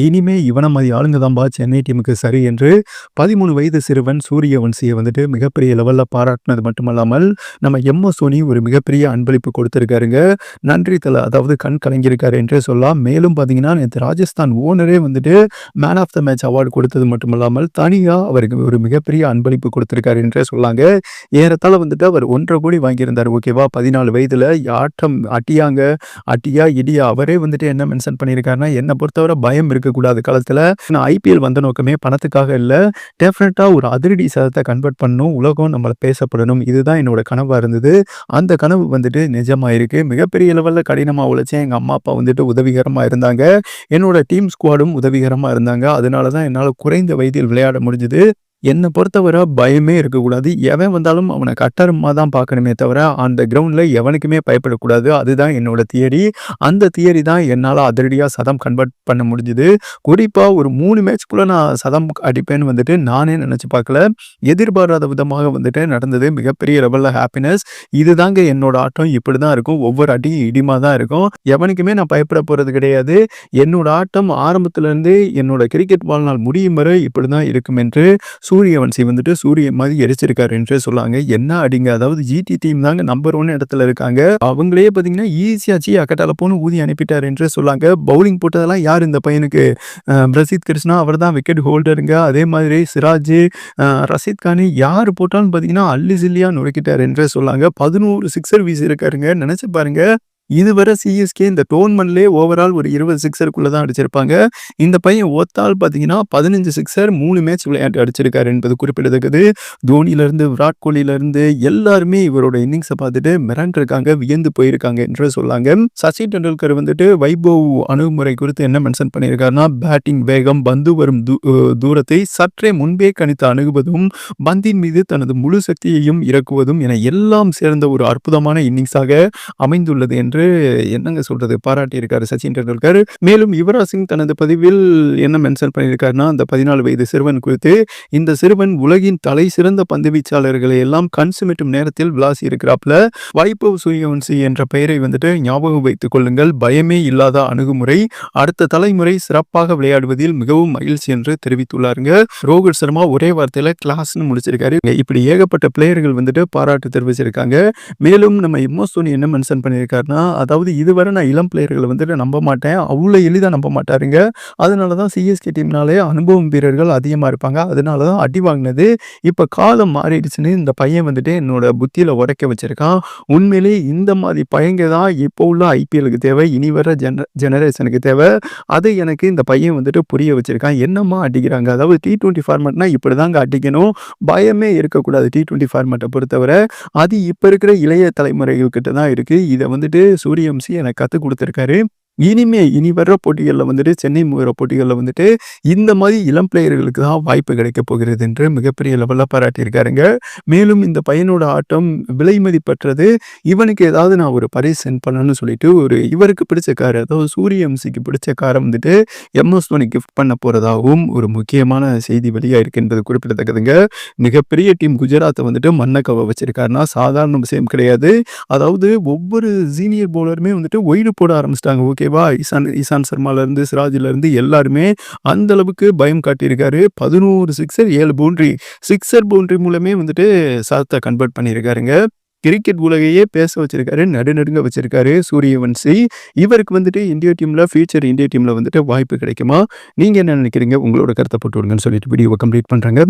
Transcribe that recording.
இனிமே இவன மாதிரி ஆளுங்க தான்பா சென்னை டீமுக்கு சரி என்று 13 வயது சிறுவன் சூரியவன்சியை வந்துட்டு மிகப்பெரிய லெவல்ல பாராட்டினது மட்டுமல்லாமல், நம்ம எம்.எஸ். சோனி ஒரு மிகப்பெரிய அன்பளிப்பு கொடுத்திருக்காருங்க. நன்றி தல. அதாவது கண் கலங்கியிருக்காரு என்றே சொல்லலாம். மேலும் பார்த்தீங்கன்னா, நேத்து ராஜஸ்தான் ஓனரே வந்துட்டு man of the match award கொடுத்தது மட்டுமல்லாமல், தனியா அவருக்கு ஒரு மிகப்பெரிய அன்பளிப்பு கொடுத்திருக்காரு என்றே சொல்லாங்க. ஏறத்தால் வந்துட்டு அவர் 1 1/2 கோடி வாங்கியிருந்தார் ஓகேவா? 14 வயதுல ஆட்டம் அட்டியாங்க அட்டியா இடியா அவரே வந்துட்டு என்ன மென்ஷன் பண்ணியிருக்காருன்னா, என்னை பொறுத்தவரை பயம் இருக்கக்கூடாது காலத்தில் நான் ஐபிஎல் வந்த நோக்கமே பணத்துக்காக இல்லை டெஃபினட்டாக ஒரு அதிரடி சதத்தை கன்வெர்ட் பண்ணணும். உலகம் நம்மள பேசப்படணும். இதுதான் என்னோட கனவாக இருந்தது. அந்த கனவு வந்துட்டு நிஜமாயிருக்கு. மிகப்பெரிய லெவலில் கடினமாக உழைச்சேன். எங்கள் அம்மா, அப்பா வந்துட்டு உதவிகரமாக இருந்தாங்க. என்னோட டீம் ஸ்குவாடும் உதவிகரமாக இருந்தாங்க. அதனால தான் என்னால் குறைந்த வயதில் விளையாட முடிஞ்சுது என்னை பொறுத்தவரை பயமே இருக்கக்கூடாது. எவன் வந்தாலும் அவனை கட்டரமாக தான் பார்க்கணுமே தவிர, அந்த கிரவுண்டில் எவனுக்குமே பயப்படக்கூடாது. அதுதான் என்னோட தியரி. அந்த தியரி தான் என்னால் அதிரடியாக சதம் கன்வெர்ட் பண்ண முடிஞ்சது. குறிப்பாக ஒரு மூணு மேட்ச்குள்ளே நான் சதம் அடிப்பேன்னு வந்துட்டு நானே நினச்சி பார்க்கல. எதிர்பாராத விதமாக வந்துட்டு நடந்தது. மிகப்பெரிய லெவலில் ஹாப்பினஸ். இதுதாங்க என்னோட ஆட்டம். இப்படி தான் இருக்கும். ஒவ்வொரு அடியும் இடிமா தான் இருக்கும். எவனுக்குமே நான் பயப்பட போகிறது கிடையாது. என்னோட ஆட்டம் ஆரம்பத்துலேருந்து என்னோட கிரிக்கெட் வாழ்நாள் முடியும் வரை இப்படிதான் இருக்கும் என்று சூரியவன்சி வந்துட்டு சூரியன் மாதிரி எரிச்சிருக்காரு என்றே சொல்லாங்க. என்ன அடிங்க. அதாவது ஜிடி டீம் தாங்க நம்பர் ஒன் இடத்துல இருக்காங்க. அவங்களே பார்த்தீங்கன்னா, ஈஸியாச்சி அக்கட்டால போன ஊதி அனுப்பிட்டாரு என்றே சொல்லாங்க. பவுலிங் போட்டதெல்லாம் யார் இந்த பையனுக்கு? பிரசித் கிருஷ்ணா அவர் தான் விக்கெட் ஹோல்டருங்க. அதே மாதிரி சிராஜ், ரஷீத் கான் யார் போட்டாலும் பார்த்தீங்கன்னா, அள்ளி சில்லியா நொறுக்கிட்டாரு என்றே சொல்லாங்க. 11 சிக்ஸர் வீசியிருக்காருங்க. நினைச்சு பாருங்க. இதுவரை சிஎஸ்கே இந்த டோர்னமெண்ட்லயே ஓவரால் ஒரு இருபது சிக்ஸருக்குள்ளே தான் அடிச்சிருப்பாங்க. இந்த பையன் ஒத்தால் பார்த்தீங்கன்னா, 15 சிக்ஸர் மூணு மேட்ச் விளையாட்டு அடிச்சிருக்காரு என்பது குறிப்பிடத்தக்கது. தோனியிலேருந்து விராட் கோலியிலேருந்து எல்லாருமே இவரோட இன்னிங்ஸை பார்த்துட்டு மிரண்டிருக்காங்க. வியந்து போயிருக்காங்க என்று சொல்லாங்க. சச்சின் டெண்டுல்கர் வந்துட்டு வைபவ் அணுகுமுறை குறித்து என்ன மென்ஷன் பண்ணியிருக்காருன்னா, பேட்டிங் வேகம், பந்து வரும் தூ தூரத்தை சற்றே முன்பே கணித்து அணுகுவதும், பந்தின் மீது தனது முழு சக்தியையும் இறக்குவதும் என எல்லாம் சேர்ந்த ஒரு அற்புதமான இன்னிங்ஸாக அமைந்துள்ளது என்று என்று என்னங்க சொல்றது பாராட்டியிருக்காரு சச்சின் டெண்டுல்கர். மேலும் யுவராஜ் சிங் தனது பதிவில் என்ன மென்ஷன் பண்ணியிருக்காருன்னா, அந்த 14 வயது சிறுவன் குறித்து, இந்த சிறுவன் உலகின் தலை சிறந்த பந்து வீச்சாளர்களை எல்லாம் கண் சுமிட்டும் நேரத்தில் விளாசி இருக்கிறாப்ல. வைபவ் சூரியவன்சி என்ற பெயரை வந்துட்டு ஞாபகம் வைத்துக் கொள்ளுங்கள். பயமே இல்லாத அணுகுமுறை. அடுத்த தலைமுறை சிறப்பாக விளையாடுவதில் மிகவும் மகிழ்ச்சி என்று தெரிவித்துள்ளாருங்க. ரோஹித் சர்மா ஒரே வார்த்தையில கிளாஸ்னு முடிச்சிருக்காரு. இப்படி ஏகப்பட்ட பிளேயர்கள் வந்துட்டு பாராட்டு தெரிவிச்சிருக்காங்க. மேலும் நம்ம இம்மோசோனி என்ன மென்ஷன் பண்ணியிருக்காருன்னா, அதாவது இதுவரை நான் இளம் பிளேயர்களை வந்துட்டு நம்ப மாட்டேன். அவ்வளோ எளிதாக நம்ப மாட்டாருங்க. அதனால தான் சிஎஸ்கே டீம்னாலே அனுபவம் வீரர்கள் அதிகமாக இருப்பாங்க. அதனால தான் அடி வாங்கினது. இப்போ காலம் மாறிடுச்சுன்னு இந்த பையன் வந்துட்டு என்னோட புத்தியில் உரைக்க வச்சுருக்கான் உண்மையிலேயே இந்த மாதிரி பையங்க தான் இப்போ உள்ள ஐபிஎல்லுக்கு தேவை. இனி வர ஜென ஜெனரேஷனுக்கு தேவை. அதை எனக்கு இந்த பையன் வந்துட்டு புரிய வச்சுருக்கான் என்னம்மா அடிக்கிறாங்க. அதாவது டி20 ஃபார்மேட்னா இப்படிதாங்க அடிக்கணும். பயமே இருக்கக்கூடாது டீ டுவெண்ட்டி ஃபார்மெட்டை பொறுத்தவரை. அது இப்போ இருக்கிற இளைய தலைமுறைகள் கிட்ட தான் இருக்குது இதை வந்துட்டு சூரியவம்சி எனக்கு கத்துக் கொடுத்துருக்காரு. இனிமே இனி வர்ற போட்டிகளில் வந்துட்டு சென்னை வர போட்டிகளில் வந்துட்டு இந்த மாதிரி இளம் பிளேயர்களுக்கு தான் வாய்ப்பு கிடைக்கப் போகிறது என்று மிகப்பெரிய லெவலில் பாராட்டியிருக்காருங்க. மேலும் இந்த பையனோட ஆட்டம் விலை மதிப்பற்றது. இவனுக்கு ஏதாவது நான் ஒரு பரிசு சென்ட் பண்ணணும்னு சொல்லிட்டு ஒரு இவருக்கு பிடிச்ச கார் அதாவது சூரியம்சிக்கு பிடிச்ச காரை வந்துட்டு எம்.எஸ். தோனி கிஃப்ட் பண்ண போகிறதாகவும் ஒரு முக்கியமான செய்தி வெளியாயிருக்கு என்பது குறிப்பிடத்தக்கதுங்க. மிகப்பெரிய டீம் குஜராத்தை வந்துட்டு மண்ண வச்சிருக்காருன்னா சாதாரண விஷயம் கிடையாது. அதாவது ஒவ்வொரு சீனியர் பவுலருமே வந்துட்டு ஒயிடு போட ஆரம்பிச்சுட்டாங்க. ஓகேவா? இசான் இசான் சர்மாலேருந்து சிராஜ்லருந்து எல்லாருமே அந்த அளவுக்கு பயம் காட்டியிருக்காரு. 11 சிக்ஸர் ஏழு பவுண்டரி. சிக்ஸர் பவுண்டரி மூலமே வந்துட்டு சதத்த கன்வெர்ட் பண்ணியிருக்காருங்க. கிரிக்கெட் உலகையே பேச வச்சிருக்காரு. நடுநடுங்க வச்சிருக்காரு சூரியவன்சி. இவருக்கு வந்துட்டு இந்தியா டீம்ல ஃபியூச்சர் இந்தியா டீம்ல வந்துட்டு வாய்ப்பு கிடைக்குமா? நீங்க என்ன நினைக்கிறீங்க? உங்களோட கருத்தை போட்டு விடுங்கன்னு சொல்லிட்டு வீடியோவை கம்ப்ளீட் பண்ணுறாங்க